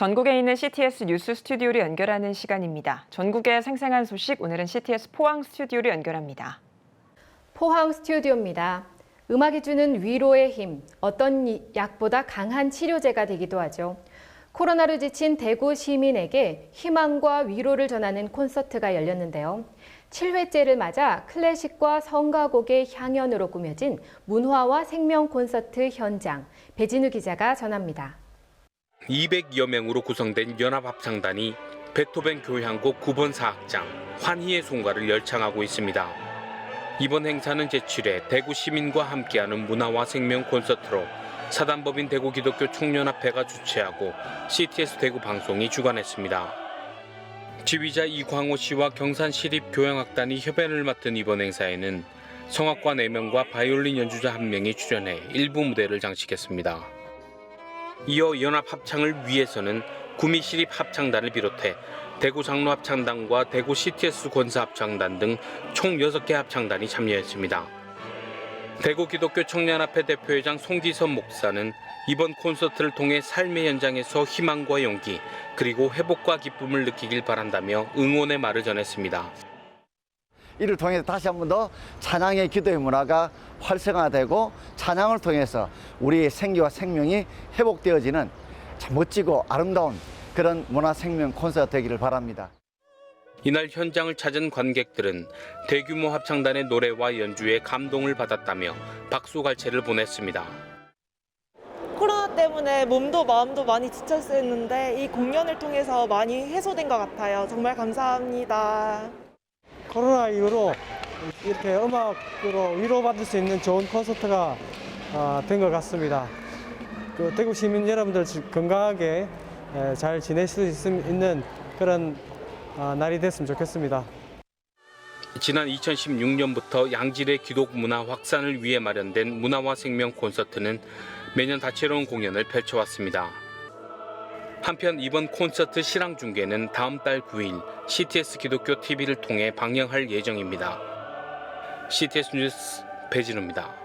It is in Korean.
전국에 있는 CTS 뉴스 스튜디오를 연결하는 시간입니다. 전국의 생생한 소식 오늘은 CTS 포항 스튜디오를 연결합니다. 포항 스튜디오입니다. 음악이 주는 위로의 힘, 어떤 이- 약보다 강한 치료제가 되기도 하죠. 코로나로 지친 대구 시민에게 희망과 위로를 전하는 콘서트가 열렸는데요. 7회째를 맞아 클래식과 성가곡의 향연으로 꾸며진 문화와 생명 콘서트 현장, 배진우 기자가 전합니다. 200여 명으로 구성된 연합합창단이 베토벤 교향곡 9번 사악장 환희의 송가를 열창하고 있습니다. 이번 행사는 제7회 대구 시민과 함께하는 문화와 생명 콘서트로 사단법인 대구 기독교 총연합회가 주최하고 CTS 대구 방송이 주관했습니다. 지휘자 이광호 씨와 경산시립 교향악단이 협연을 맡은 이번 행사에는 성악과 4명과 바이올린 연주자 1명이 출연해 일부 무대를 장식했습니다. 이어 연합 합창을 위해서는 구미시립 합창단을 비롯해 대구 장로 합창단과 대구 CTS 권사 합창단 등 총 6개 합창단이 참여했습니다. 대구 기독교 청년합회 대표회장 송기선 목사는 이번 콘서트를 통해 삶의 현장에서 희망과 용기 그리고 회복과 기쁨을 느끼길 바란다며 응원의 말을 전했습니다. 이를 통해서 다시 한 번 더 찬양의 기도의 문화가 활성화되고 찬양을 통해서 우리의 생기와 생명이 회복되어지는 참 멋지고 아름다운 그런 문화 생명 콘서트 되기를 바랍니다. 이날 현장을 찾은 관객들은 대규모 합창단의 노래와 연주에 감동을 받았다며 박수갈채를 보냈습니다. 코로나 때문에 몸도 마음도 많이 지쳤었는데 이 공연을 통해서 많이 해소된 것 같아요. 정말 감사합니다. 코로나 이후로 이렇게 음악으로 위로받을 수 있는 좋은 콘서트가 아, 된것 같습니다. 그 대구 시민 여러분들 건강하게 에, 잘 지낼 수 있- 있는 그런 아, 날이 됐으면 좋겠습니다. 지난 2016년부터 양질의 기독 문화 확산을 위해 마련된 문화와 생명 콘서트는 매년 다채로운 공연을 펼쳐왔습니다. 한편 이번 콘서트 실황 중계는 다음 달 9일 CTS 기독교 TV를 통해 방영할 예정입니다. CTS 뉴스 배진우입니다.